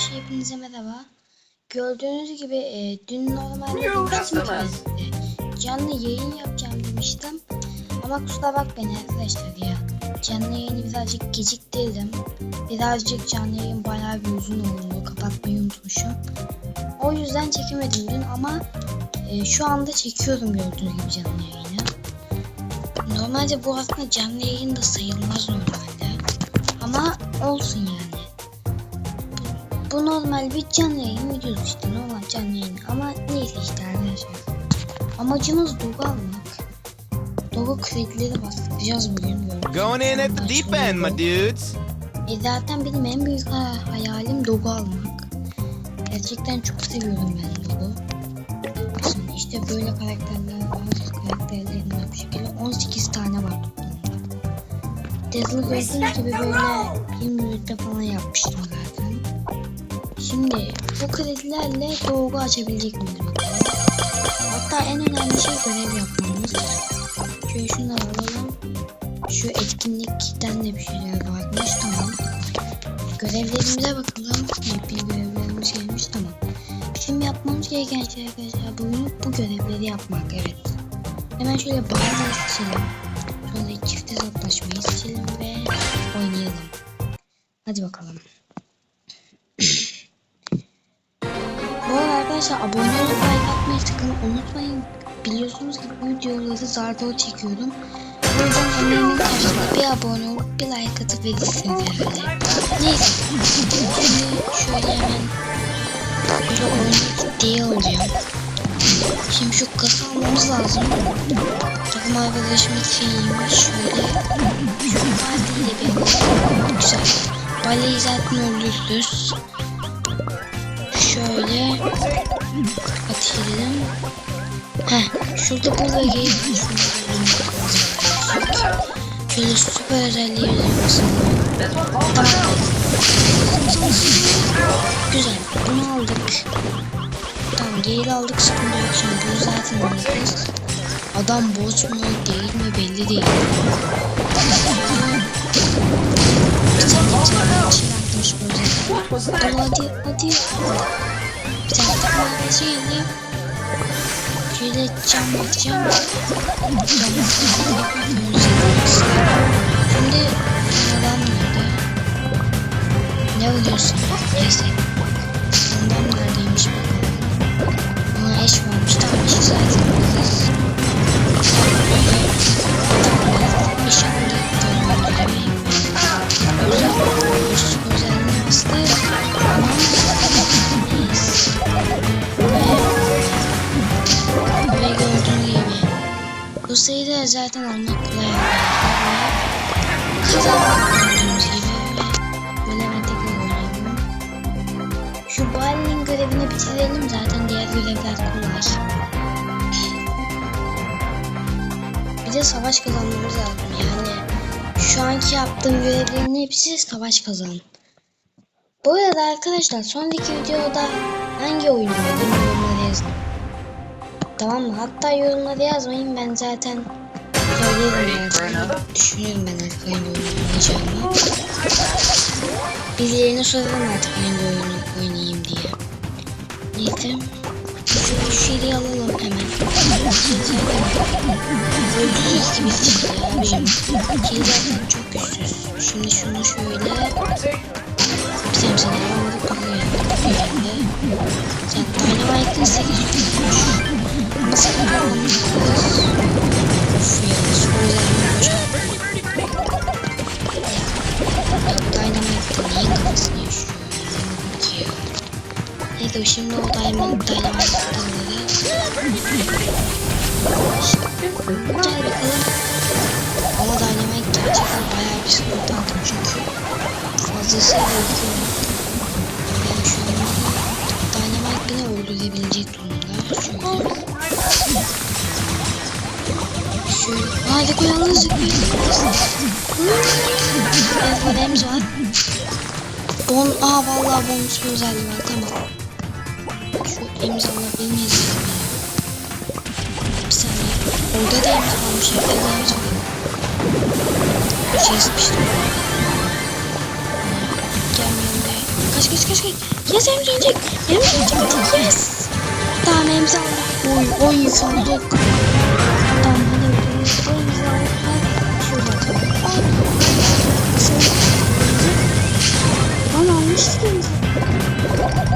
arkadaşlar hepinize merhaba. Gördüğünüz gibi e, dün normalde demiştim ki e, canlı yayın yapacağım demiştim. Ama kusura bakmayın arkadaşlar ya. Canlı yayını birazcık geciktirdim. Birazcık canlı yayın bayağı bir uzun oldu. Kapatmayı unutmuşum. O yüzden çekemedim dün ama e, şu anda çekiyorum gördüğünüz gibi canlı yayını. Normalde bu aslında canlı yayın da sayılmaz normalde. Ama olsun yani. Bu normal bir canlı yayın videosu işte normal canlı yayın ama neyse işte arkadaşlar. Amacımız Dogu almak. Dogu kredileri bastıracağız bugün Going in at the deep end, my dudes. E zaten benim en büyük ha- hayalim Dogu almak. Gerçekten çok seviyorum ben Dogu. İşte böyle karakterler var. Karakterlerinden bu şekilde 18 tane var. Dazzle'ı gördüğünüz gibi böyle 20 minütte falan yapmıştım zaten. Şimdi bu kredilerle Dogu açabilecek bakalım. Hatta en önemli şey görev yapmamız. Şöyle şunları alalım. Şu etkinlikten de bir şeyler varmış tamam. Görevlerimize bakalım. Bir görevlerimiz gelmiş tamam. Bizim yapmamız gereken şey arkadaşlar bugün bu görevleri yapmak evet. Hemen şöyle bağırmayı seçelim. Sonra çift hesaplaşmayı seçelim ve oynayalım. Hadi bakalım. Arkadaşlar abone olup like atmayı sakın unutmayın. Biliyorsunuz ki bu videoları zar zor çekiyorum. O yüzden emeğimin karşılığında bir abone olup bir like atıp verirsiniz herhalde. Neyse. Şimdi şöyle hemen böyle oyunu ciddiye alacağım. Şimdi şu kasa almamız lazım. Takım arkadaşım ikiymiş. Şöyle. Şu partiyle bir güzel. Baleyi zaten öldürürüz. Şöyle atayım. Heh, şurada burada geyik Şöyle süper özelliği. Tamam. Güzel. Bunu aldık. Tamam geri aldık sıkıntı yok şimdi. Bu zaten alırız. Adam boz mu değil mi belli değil. Bir tane tane çıkartmış böyle. Dur hadi hadi. Tane şeyle şöyle cam. Cam. Şimdi nerede? Ne oluyorsun? Neyse. Hepsi savaş kazan. Bu arada arkadaşlar sonraki videoda hangi oyunu oynayalım yorumlara yazın. Tamam mı? Hatta yorumlara yazmayın ben zaten söylerim. Düşünüyorum ben artık hangi oyunu oynayacağımı. Birilerine sorarım artık hangi oyunu oynayayım diye. Neyse. Şu şeyi alalım hemen. Öldürürüz gibi şey zaten çok güçsüz. Şimdi şunu şöyle. Tane sana aldık buraya. Geldi. Sen Dynamite'ın 8 tutmuş. Ama sakın olmamış. Of ya. Spoiler'ın hocam. Dynamite'da niye kafasını yaşıyor? Ki ya. Neyse şimdi o Diamond Dynamite'ları Gel bakalım. Çünkü okuyorum. Yani şu an Dynamite beni öldürebilecek durumda. Şöyle. Şöyle. Hadi koyalım zıplayalım. Evet kalemiz var. Bon, aa vallahi bonus özelliği var tamam. Şu emzi alabilir miyiz? Bir saniye. Orada da de emzi var. Bir şey sıkıştım. Gelmeyin be. Kaç kaç kaç kaç. Yes Emre ölecek. Emre ölecek. Yes. Tamam Emre aldık. Oy 10 yıl olduk. Tamam hadi bakalım. Emre aldık. Şurada atalım. Lan almıştık Emre.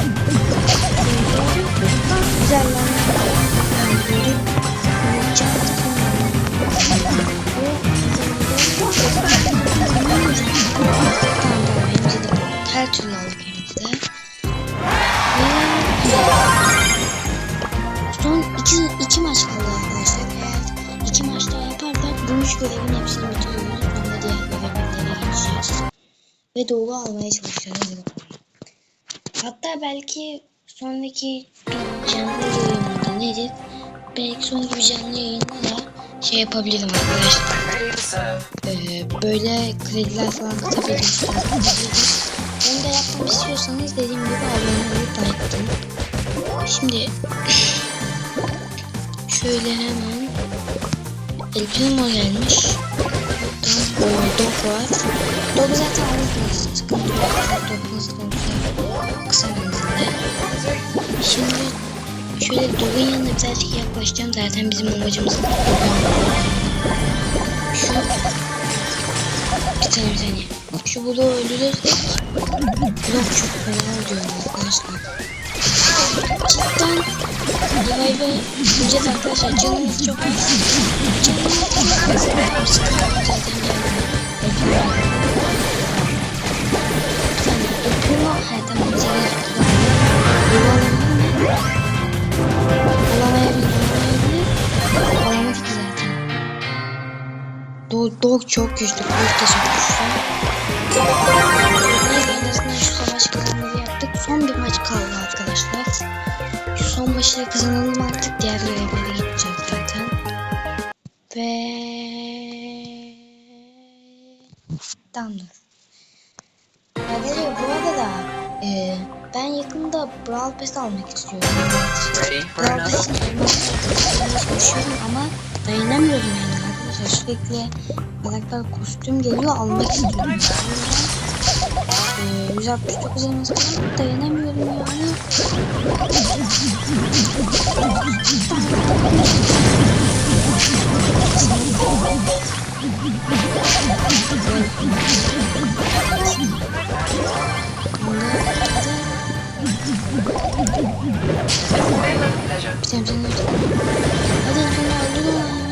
Yaparsak bu üç görevin hepsini bitiriyoruz. Sonra diğer görevlere geçeceğiz. Ve doğru almaya çalışacağız. Hatta belki sonraki canlı yayınında nedir? Belki sonraki bir canlı yayında da şey yapabilirim arkadaşlar. Ee, böyle krediler falan katabiliriz. Onu da yapmamı istiyorsanız dediğim gibi abone olup like atın. Şimdi şöyle hemen El Primo gelmiş. Buradan o Dog var. Dog zaten alırsınız. Sıkıntı yok. Dog nasıl olsa kısa menzilde. Şimdi şöyle Dog'un yanına birazcık yaklaşacağım. Zaten bizim amacımız. Şu bir saniye bir saniye. Şu bloğu öldürürsek blok çok fena oluyor arkadaşlar. Cidden Vay be Gideceğiz arkadaşlar canımız çok az Canımız çok az Zaten geldi Yapıyor Ha tamam mi? Olamayabilir Olamadı ki zaten Dog, dog çok güçlü Dog da çok güçlü Neyse en azından şu savaş kazanımı yaptık. Son bir maç kaldı arkadaşlar şu son maçı da kazanalım artık diğer görevlere gideceğiz zaten. Ve tamamdır. Arkadaşlar bu arada e, ben yakında Brawl Pass almak istiyorum. For Brawl? Pass'in çalışıyorum ama dayanamıyorum yani arkadaşlar. Sürekli karakter kostüm geliyor almak istiyorum. O yüzden, e, 169 elmas dayanamıyorum yani. Pleasure. Bir tane canım var. Hadi Elfini öldür onu.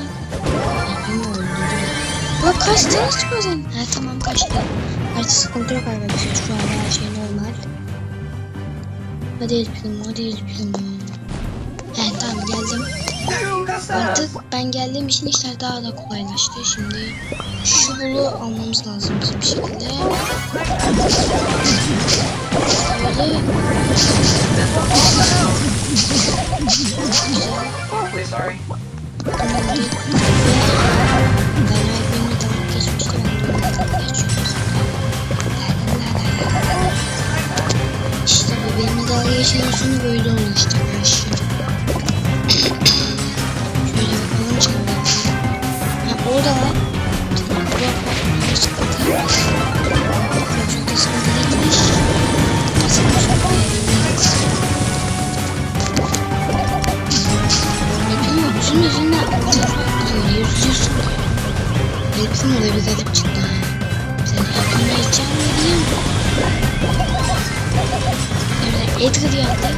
Elfini öldürdü. Bak kaç tane çıkıyor senin? Ha tamam kaçtı. Artık sıkıntı yok arkadaşlar. Şu anda her şey normal. Hadi Elfini hadi Elfini. He tamam geldim. Artık ben geldiğim için işler daha da kolaylaştı. Şimdi şu bulu almamız lazım bizim bir şekilde. Böyle Awfully sorry. Tamamdır. Benimle dalga geçen sonu böyle arkadaşlar. Şöyle bakalım şimdi. Ha var. Burada var. Burada sıkıntı yok. Çok da sıkıntı değilmiş. Aslında çok da mı? Bütün yüzünden diyor. Yüz yüz. Hepsinin öyle bir garip çıktı. Edgar yandı.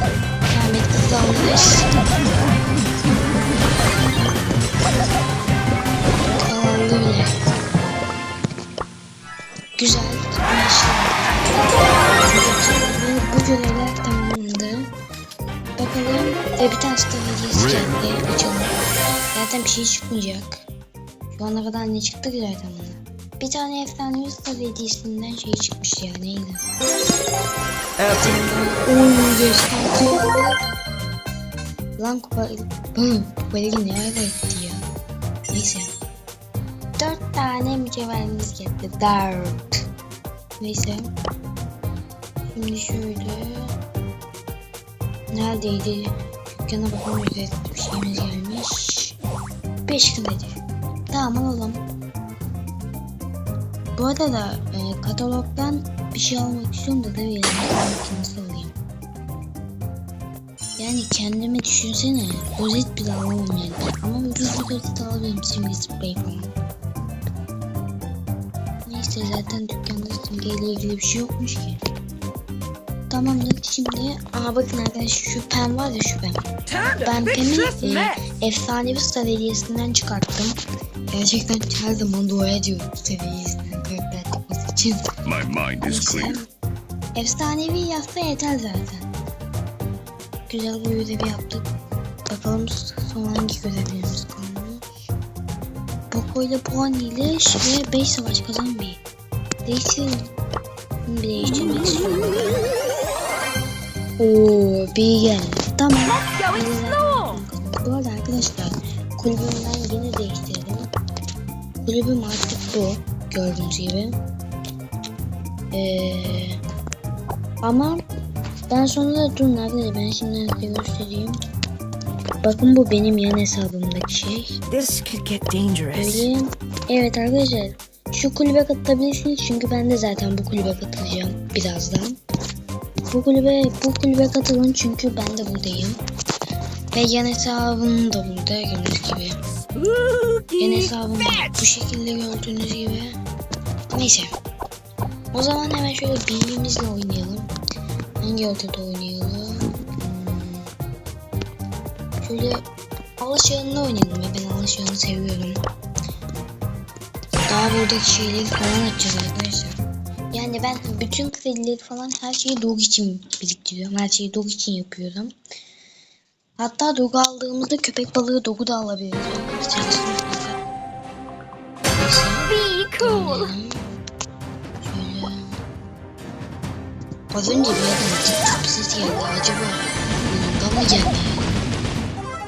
Da alırız. Aldı bile. Güzel. Anlaşıldı. Bu görevler tamamlandı. Bakalım ve bir tane star hediyesi geldi. Açalım. Zaten bir şey çıkmayacak. Şu ana kadar ne çıktı ki zaten bana? Bir tane efsanevi star hediyesinden şey çıkmış ya neydi? Oy gösterdi. Lan kupa... Hı, kupa etti ya? Neyse. Dört tane mücevherimiz geldi. Dört. Neyse. Şimdi şöyle... Neredeydi? Dükkana. Evet, bir şeyimiz gelmiş. 5 kredi. Tamam alalım. Bu arada da e, katalogdan bir şey almak istiyorum da tabii yani makinesi alayım. Yani kendime düşünsene. Rozet bile alamam yani. Ama ucuz bir rozet alabilirim. Simge sprey falan. Neyse zaten dükkanda simge ile ilgili bir şey yokmuş ki. Tamamdır şimdi. Aa bakın arkadaşlar şu pen var ya şu pen. Ben Pem'in e, efsanevi star hediyesinden çıkarttım. Gerçekten her zaman dua ediyorum karakter için. My mind is clear. Efsanevi yazsa yeter zaten. Güzel bir görevi yaptık. Bakalım son hangi görevlerimiz kalmış. Poco ile Pony ile ve 5 savaş kazan bir. Değiştirelim. Bunu bir değiştirmek istiyorum. Oo, bir geldi. Tamam. Bu arada arkadaşlar kulübümden yeni değiştirdim. Kulübüm artık bu. Gördüğünüz gibi. Ee, ama ben sonra da durun arkadaşlar ben şimdi size göstereyim. Bakın bu benim yan hesabımdaki şey. This could get dangerous. Öyle. Evet arkadaşlar şu kulübe katılabilirsiniz çünkü ben de zaten bu kulübe katılacağım birazdan. Bu kulübe bu kulübe katılın çünkü ben de buradayım. Ve yan hesabım da burada gördüğünüz gibi. Yan hesabım bu şekilde gördüğünüz gibi. Neyse. O zaman hemen şöyle birimizle oynayalım. Hangi ortada oynayalım? Hmm. Şöyle alışağında oynayalım ya ben alışağını seviyorum. Daha buradaki şeyleri falan açacağız arkadaşlar. Yani ben bütün kredileri falan her şeyi dog için biriktiriyorum. Her şeyi dog için yapıyorum. Hatta dog aldığımızda köpek balığı dogu da alabiliriz. Be cool. Şöyle. Az önce bir tık tık ses geldi. Acaba bundan mı geldi?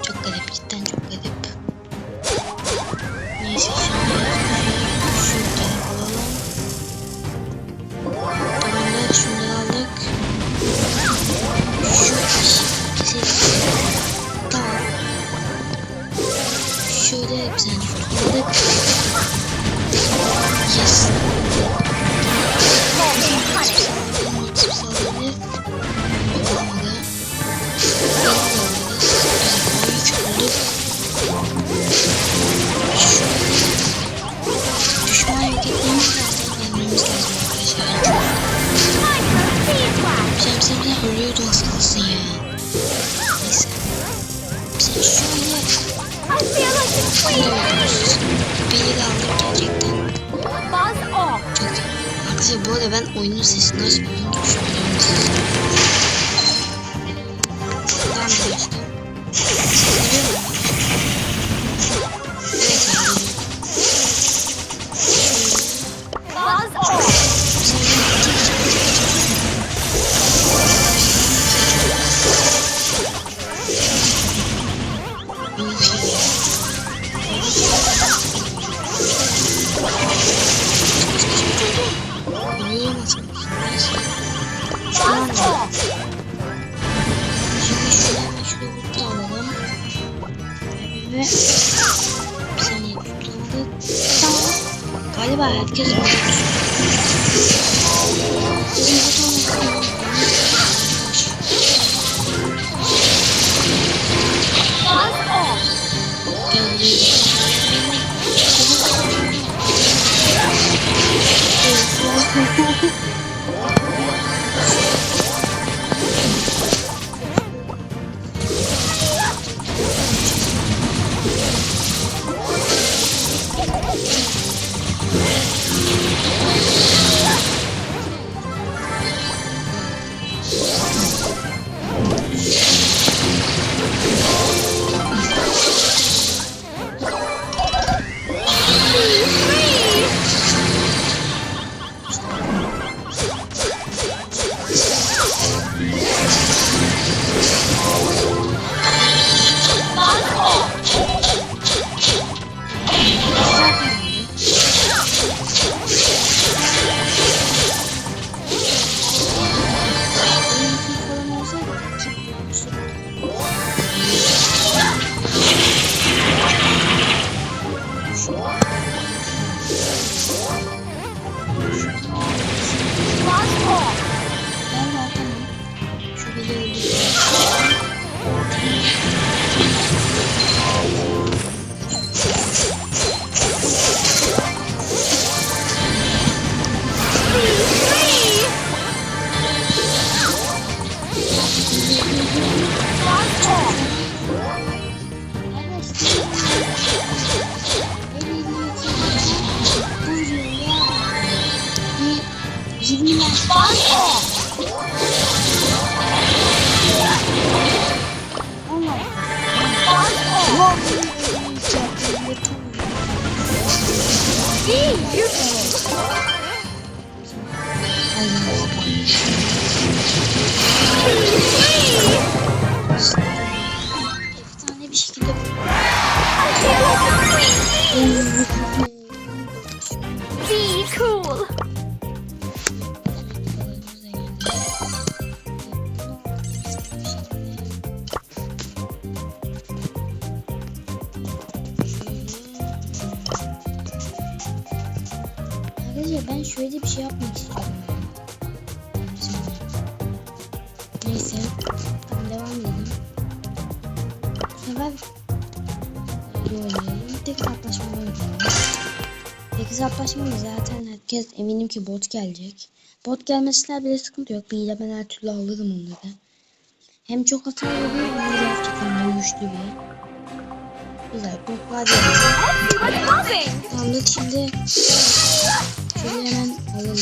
Çok garip cidden çok garip. Neyse şimdi şuradan alalım. Tamamdır şunları aldık. Şu ikisi. Tamam. Şöyle bir tane Last call. Herkes eminim ki bot gelecek. Bot gelmesine bile sıkıntı yok. Bir ile ben her türlü alırım onları. Hem çok hasar veriyor hem de gerçekten de güçlü bir. Güzel botlar moving? Sandık şimdi şöyle hemen alalım.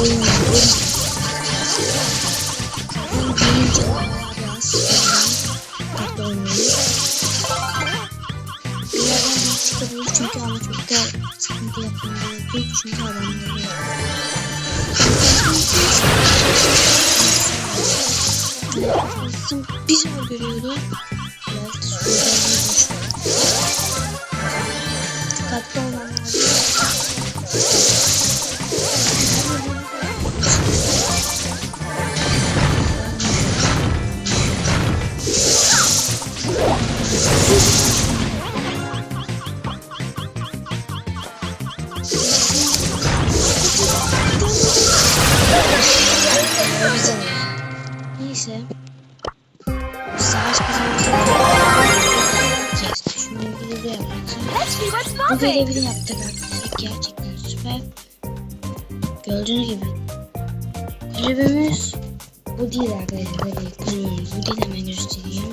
Oyun oyun. Neyse. Savaş kazanırsak Şunu bir de what's bu moving. görevi yaptık arkadaşlar. Gerçekten süper. Gördüğünüz gibi. Kulübümüz bu değil arkadaşlar. Kulübümüz bu değil hemen göstereyim.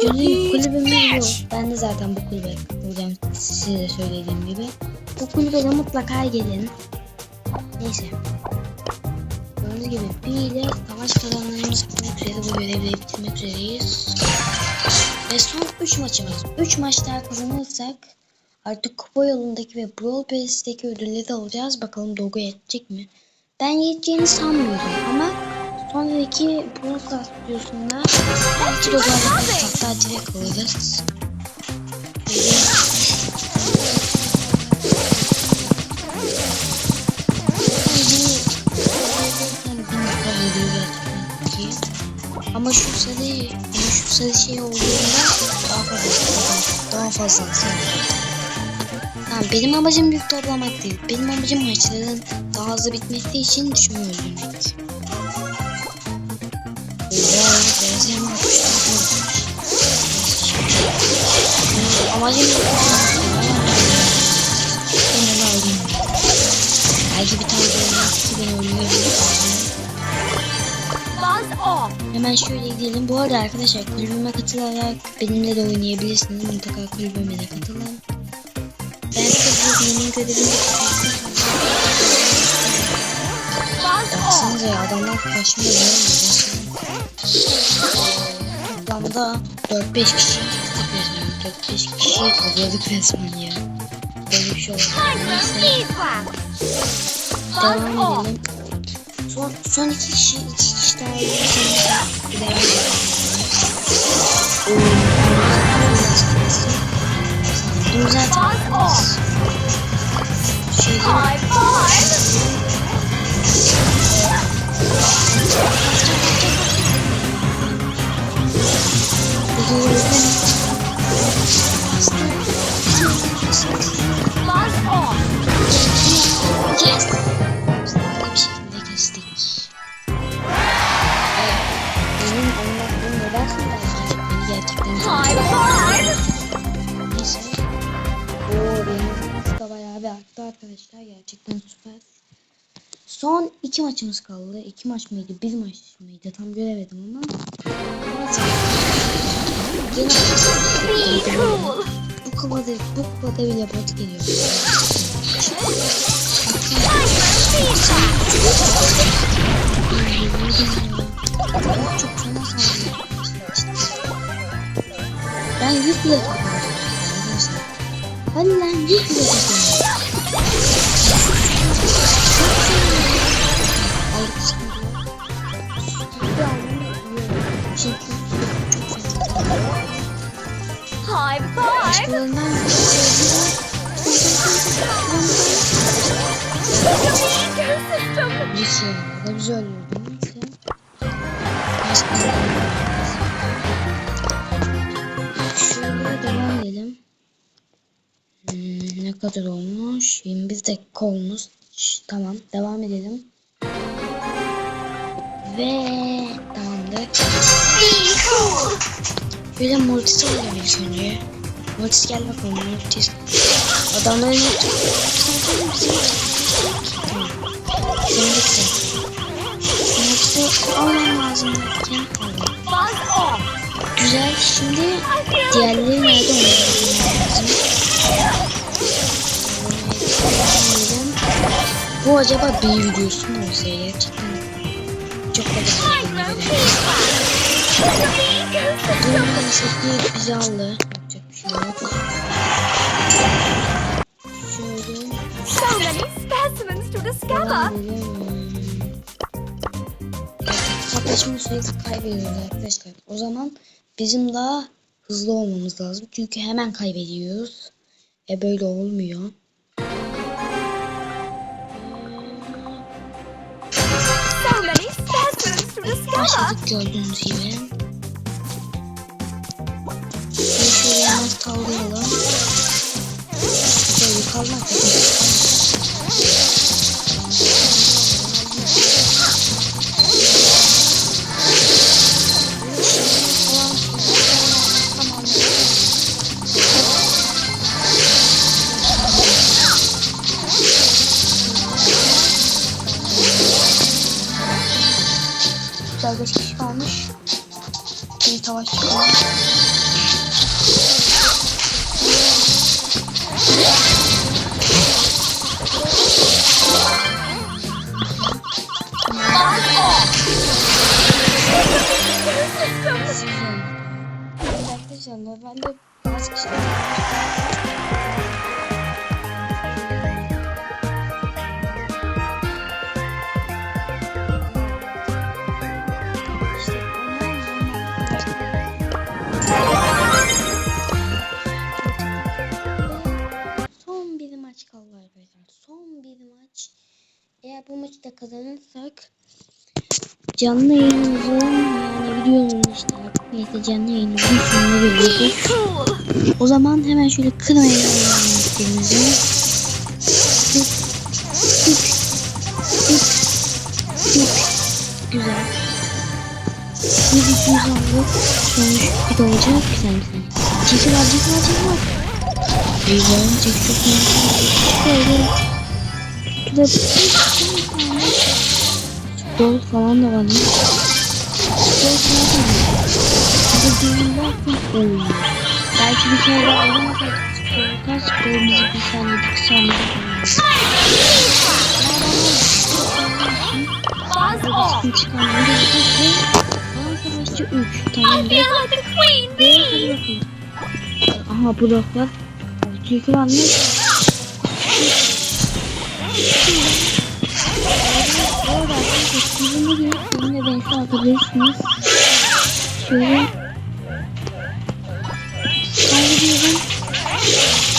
Gibi kulübümüz bu. Ben de zaten bu kulübe katılacağım size de söylediğim gibi. Bu kulübe de mutlaka gelin. Neyse. Gördüğünüz gibi bir ile savaş kazanlarımızı bitmek üzere bu görevleri bitirmek üzereyiz. Ve son 3 maçımız. 3 maç daha kazanırsak artık kupa yolundaki ve Brawl Pass'teki ödülleri alacağız. Bakalım Dogo yetecek mi? Ben yeteceğini sanmıyordum ama sonraki Brawl Stars videosunda belki Dogo alacağız. Hatta direkt alacağız. Ama şu sarı, ama şu sarı şey olduğunda daha fazla daha fazla Tamam benim amacım büyük toplamak değil. Benim amacım maçların daha hızlı bitmesi için düşmanı öldürmek. Amacım. Belki bir tane böyle ki beni öldürebilir. Off. Hemen şöyle gidelim. Bu arada arkadaşlar kulübüme katılarak benimle de oynayabilirsiniz. Mutlaka kulübüme de katılın. Ben size yemin görevini. Baksanıza ya adamlar karşıma gelmiyor. Toplamda 4-5 kişi çıktık resmen. 4-5 kişiyi topladık resmen ya. Böyle bir şey oldu. Neyse devam edelim. Son, son iki kişi, iki kişi daha edelim. Dur zaten. Buzz off. Yes. Oo benim Muska bayağı bir arttı arkadaşlar. Gerçekten süper. Son iki maçımız kaldı. İki maç mıydı? Bir maç mıydı? Tam göremedim ama. Cool. Bu kupada, bu kupada bile bot geliyor. Çok Ben 100 bile kazandım arkadaşlar. Bile kazandım. High five. Bir şey, ne güzel olurdu. Başka. Ne kadar olmuş? 21 dakika olmuş. Şş, Tamam devam edelim. Ve tamamdır. Şöyle Mortis alalım ilk önce. Mortis gel bakalım Mortis. Adamların Tamam. Sen Mortis'i almam lazım. Güzel şimdi diğerleri nerede lazım. Bu acaba bir videosu mu olsa gerçekten çok. Ecosystem. Bu maalesef ki bizi aldı. Yapacak bir şey yok. Şöyle So many specimens to discover. Haftaşımı sürekli kaybediyoruz arkadaşlar. O zaman bizim daha hızlı olmamız lazım. Çünkü hemen kaybediyoruz. E böyle olmuyor. Specimens to discover. Başladık gördüğünüz gibi. Şöyle yalnız tavlayalım. Şöyle kalmak Güzel 5 kişi kalmış. Bir savaş çıkıyor. Arkadaşlar normalde bazı kişiler bu maçı da kazanırsak canlı yayınımızın yani videonun işte neyse canlı yayınımızın sonuna geliyoruz. O zaman hemen şöyle tık tık güzel. Bir yüz aldık. Sonuç bir de olacak. Bir saniye. Çekil var çekil var çekil var. Eyvah çek çok iyi. Doğru falan da varmış. Doğru falan da var. Bu düğün derken oy. Belki bir kere daha skor kaç skor bizi bir bir çıkarmaya gerek yok ve Kaan Savaşçı 3 I tamamdır. feel like a queen Ve bee. hadi bakalım. Aha bloklar. Türkü varmış. Orada sizin de benimle benimle atabilirsiniz. Şöyle kaydediyorum.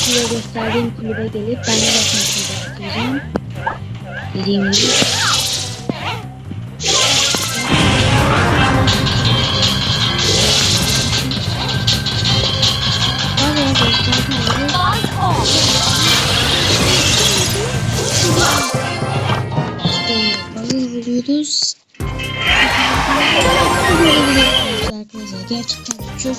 Size gösterdiğim kulübe gelip ben de bakmak istiyorum. Dediğim gibi. Vuruyoruz arkadaşlar. Gerçekten çok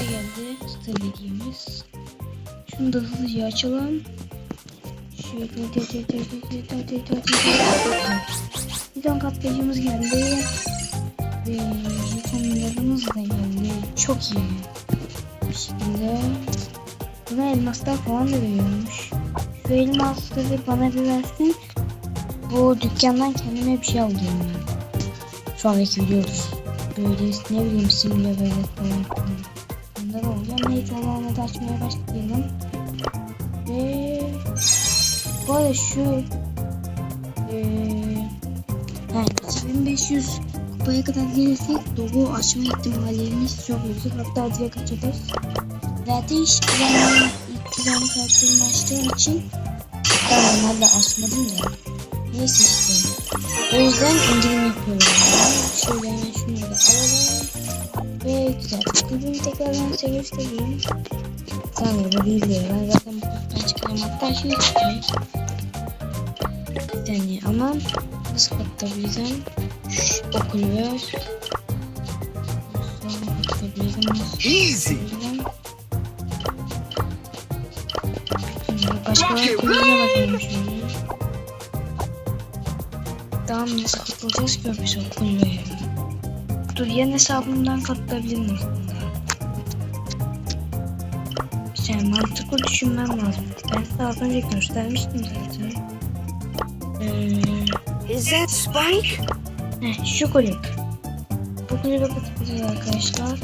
geldi. Stabiliyemiz. Şunu da hızlıca açalım. Ton katlayıcımız geldi. Ve jetonlarımız da geldi. Çok iyi. Bir şekilde. Buna elmaslar falan da veriyormuş. Şu elmasları bana bir versin. Bu dükkandan kendime bir şey alacağım ben. Sonraki videoda. Böyle ne bileyim simle böyle falan. ne olacak? Neyse o zaman hadi açmaya başlayalım. Ve bu arada şu eee ha, 2500 kupaya kadar gelirsek logo açma ihtimallerimiz çok yüksek. Hatta direkt açarız. Zaten hiç planlı plan karakterimi açtığım için ben normalde açmadım ya. Neyse işte. O yüzden indirim yapıyorum. Şöyle hemen şunu da alalım. Ve güzel. Dediğim tekrardan size göstereyim. Tamam bu değil diye. Ben zaten bu kutudan çıkarım. Hatta şey. Bir saniye ama nasıl okuluyor. Sonra katlayabilirim. Easy. Bir kulübe bakalım şöyle. Tamam nasıl katılacağız ki biz o kulübeye? Dur yan hesabımdan katılabilirim aslında. Bir şey mantıklı düşünmem lazım. Ben size az önce göstermiştim zaten. Ee, Is that Spike? heh, şu kulüp. Bu kulübe katılacağız arkadaşlar.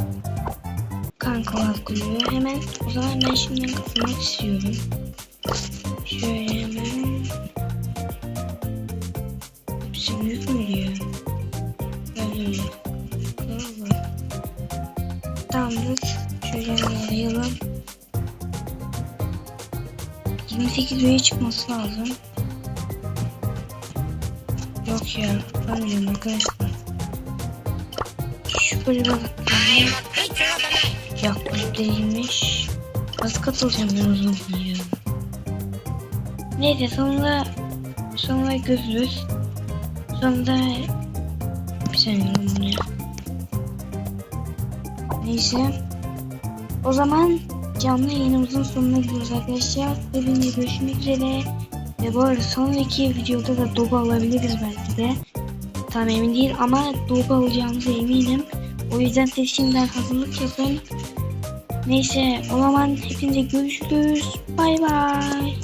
Kankalar kulübü. Hemen o zaman ben şimdiden katılmak istiyorum. Tamamdır. Şöyle hemen arayalım. 28 üye çıkması lazım. Yok ya. Anlıyorum arkadaşlar. Şu kulübe bakalım. Yok kulüp değilmiş. Nasıl katılacağım ben o zaman ya? Neyse sonunda sonra görürüz. Sonunda bir saniye lan bu ne? Neyse. O zaman canlı yayınımızın sonuna gidiyoruz arkadaşlar. Hepinize görüşmek üzere. Ve bu arada sonraki videoda da Dogo alabiliriz belki de. Tam emin değil ama Dogo alacağımıza eminim. O yüzden siz şimdiden hazırlık yapın. Neyse o zaman hepinize görüşürüz. Bay bay.